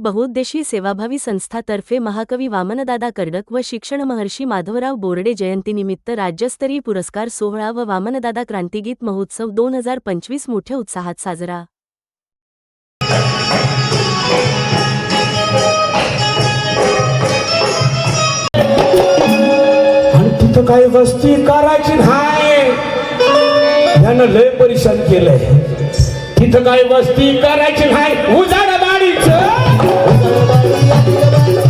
बहुउद्देशीय सेवाभावी संस्थातर्फे महाकवी वामनदादा कर्डक व शिक्षण महर्षी माधवराव बोर्डे जयंतीनिमित्त राज्यस्तरीय पुरस्कार सोहळा व वामनदादा क्रांतिगीत महोत्सव दोन हजार पंचवीस मोठ्या उत्साहात साजरा. काही वस्ती करायची नाही यानं लय परिश्रम केलंय. तिथं काही वस्ती करायची नाही उजाड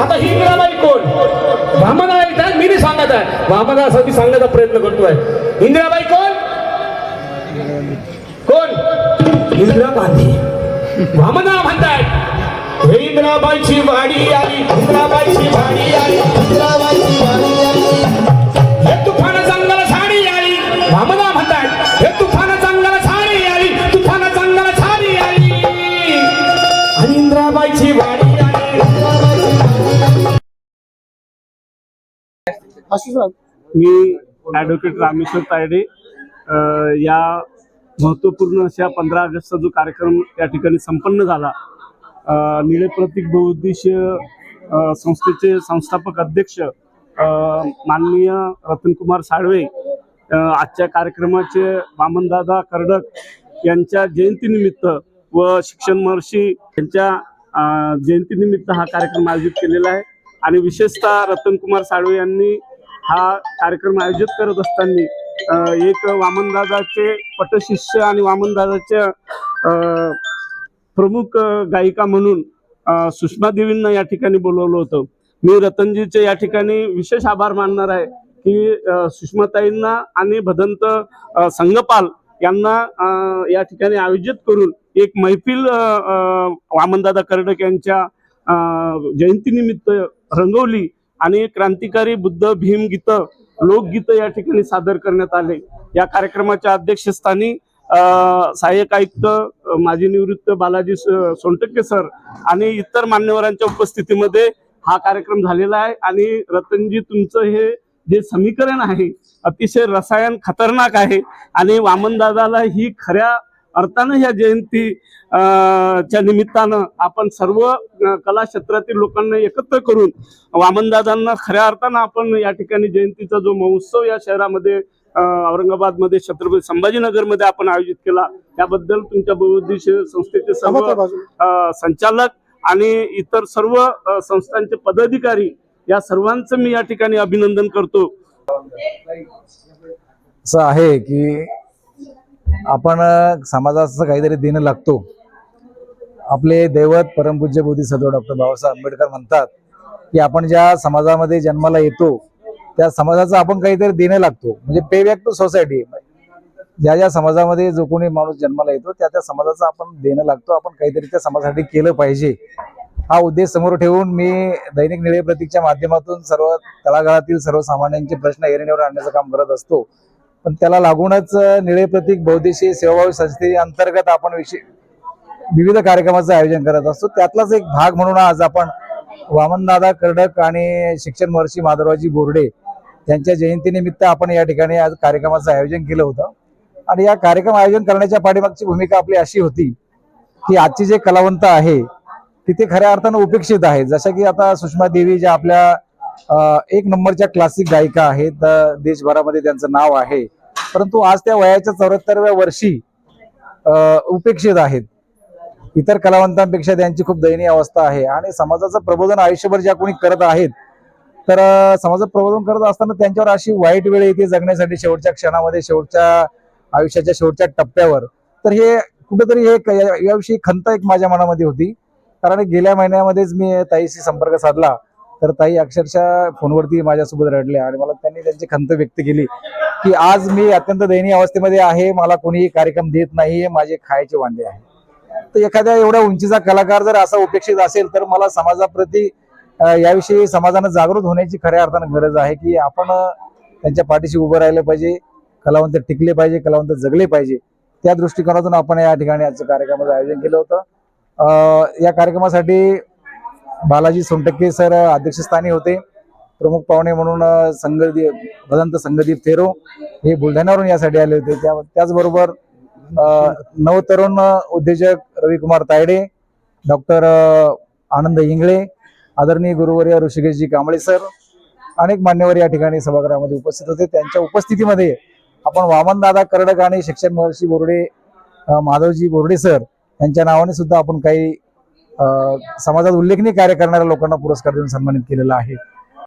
आता ही इंद्राबाई कोण? वामना येतात मी नाही सांगत आहे. वामनासाठी सांगण्याचा प्रयत्न करतोय. इंदिराबाई कोण? कोण? इंदिरा गांधी वामना म्हणतायत. हे इंद्राबाईची वाडी आली इंद्राबाईची वाडी आली. इंद्राबाईची वाडी आली मी ॲडव्होकेट रामेश्वर तायडे या महत्त्वपूर्ण अशा पंधरा ऑगस्टचा जो कार्यक्रम या ठिकाणी संपन्न झाला निळे प्रतीक बहुउद्देशीय अ, संस्थेचे संस्थापक अध्यक्ष माननीय रतनकुमार साळवे आजच्या कार्यक्रमाचे वामनदादा कर्डक यांच्या जयंतीनिमित्त व शिक्षण महर्षी यांच्या जयंतीनिमित्त हा कार्यक्रम आयोजित केलेला आहे. आणि विशेषतः रतनकुमार साळवे यांनी हा कार्यक्रम आयोजित करत असताना एक वामनदादाचे पटशिष्य आणि वामनदादाच्या प्रमुख गायिका म्हणून सुषमा देवींना या ठिकाणी बोलवलं होतं. मी रतनजीचे या ठिकाणी विशेष आभार मानणार आहे की सुषमाताईंना आणि भदंत संगपाल यांना या ठिकाणी आयोजित करून एक मैफिल वामनदादा कर्डक यांच्या जयंतीनिमित्त रंगवली आणि क्रांतिकारी बुद्ध भीम गीत लोकगीत या ठिकाणी सादर करण्यात आले. या कार्यक्रमाच्या अध्यक्षस्थानी सहाय्यक आयुक्त माजी निवृत्त बालाजी स- सोनटक्के सर आणि इतर मान्यवरांच्या उपस्थितीमध्ये हा कार्यक्रम झालेला आहे आणि रतनजी तुमचं हे जे समीकरण आहे. अतिशय रसायन खतरनाक आहे. आणि वामनदादाला ही खऱ्या अर्थानं ह्या जयंती च्या निमित्तानं आपण सर्व कला क्षेत्रातील लोकांना एकत्र करून वामनदादांना खऱ्या अर्थानं आपण या ठिकाणी जयंतीचा जो महोत्सव या शहरामध्ये औरंगाबादमध्ये छत्रपती संभाजीनगरमध्ये आपण आयोजित केला. त्याबद्दल तुमच्या बहुउद्देशीय संस्थेचे सर्व संचालक आणि इतर सर्व संस्थांचे पदाधिकारी या सर्वांचं मी या ठिकाणी अभिनंदन करतो. असं आहे की आपण समाजाचं काहीतरी देणं लागतो. आपले दैवत परमपूज्य बोधिसत्व डॉक्टर बाबासाहेब आंबेडकर म्हणतात की आपण ज्या समाजामध्ये जन्माला येतो त्या समाजाचं आपण काहीतरी देणं लागतो. म्हणजे पे बॅक टू सोसायटी. ज्या ज्या समाजामध्ये जो कोणी माणूस जन्माला येतो त्या त्या समाजाचं आपण देणं लागतो. आपण काहीतरी त्या समाजासाठी केलं पाहिजे. हा उद्देश समोर ठेवून मी दैनिक निळे प्रतीकच्या माध्यमातून सर्व तळागाळातील सर्वसामान्यांचे प्रश्न एरणीवर आणण्याचं काम करत असतो. पण त्याला लागूनच निळे प्रतीक बहुदेशीय सेवाभावी संस्थे अंतर्गत आपण विशेष विविध कार्यक्रमाचं आयोजन करत असतो. त्यातलाच एक भाग म्हणून आज आपण वामनदादा कर्डक आणि शिक्षण महर्षी माधवरावजी बोर्डे यांच्या जयंतीनिमित्त आपण या ठिकाणी आज कार्यक्रमाचं आयोजन केलं होतं. आणि या कार्यक्रम आयोजन करण्याच्या पाठीमागची भूमिका आपली अशी होती की आजची जे कलावंत आहे तिथे खऱ्या अर्थानं उपेक्षित आहे. जसं की आता सुषमा देवी ज्या आपल्या एक नंबरच्या क्लासिक गायिका आहेत देशभरामध्ये त्यांचं नाव आहे. परंतु आज त्या वयाच्या चौऱ्याहत्तरव्या वर्षी उपेक्षित आहेत. इतर कलावंतांपेक्षा त्यांची खूप दयनीय अवस्था आहे. आणि समाजाचं प्रबोधन आयुष्यभर ज्या कोणी करत आहेत तर समाजात समाजाचं प्रबोधन करत असताना त्यांच्यावर अशी वाईट वेळ येते जगण्यासाठी शेवटच्या क्षणामध्ये शेवटच्या आयुष्याच्या शेवटच्या टप्प्यावर. तर हे कुठेतरी हे याविषयी खंत एक माझ्या मनामध्ये होती. कारण गेल्या महिन्यामध्येच मी ताईशी संपर्क साधला तर ताई अक्षरशः फोनवरती माझ्यासोबत रडल्या आणि मला त्यांनी त्यांची खंत व्यक्त केली की आज मी अत्यंत दयनीय अवस्थेमध्ये आहे मला कोणीही कार्यक्रम देत नाही माझे खायचे वांदे आहे. तर एखाद्या एवढ्या उंचीचा कलाकार जर असा उपेक्षित असेल तर मला समाजाप्रती याविषयी समाजानं जागृत होण्याची खऱ्या अर्थानं गरज आहे की आपण त्यांच्या पाठीशी उभं राहिलं पाहिजे कलावंत टिकले पाहिजे कलावंत जगले पाहिजे. त्या दृष्टिकोनातून आपण या ठिकाणी आजच्या कार्यक्रमाचं आयोजन केलं होतं. या कार्यक्रमासाठी बालाजी सोनटक्के सर अध्यक्षस्थानी होते. प्रमुख पाहुणे म्हणून संगदीप भदंत संगदीप थेरो हे बुलढाण्यावरून यासाठी आले होते. त्या त्याचबरोबर नवतरुण उद्योजक रविकुमार तायडे डॉक्टर आनंद इंगळे आदरणीय गुरुवर्य ऋषिकेशजी कांबळे सर अनेक मान्यवर या ठिकाणी सभागृहामध्ये उपस्थित होते. त्यांच्या उपस्थितीमध्ये आपण वामनदादा कर्डक आणि शिक्षण महर्षी बोर्डे माधवजी बोर्डे सर यांच्या नावाने सुद्धा आपण काही अ, समाजात उल्लेखनीय कार्य करणाऱ्या लोकांना पुरस्कार देऊन सन्मानित केलेला आहे.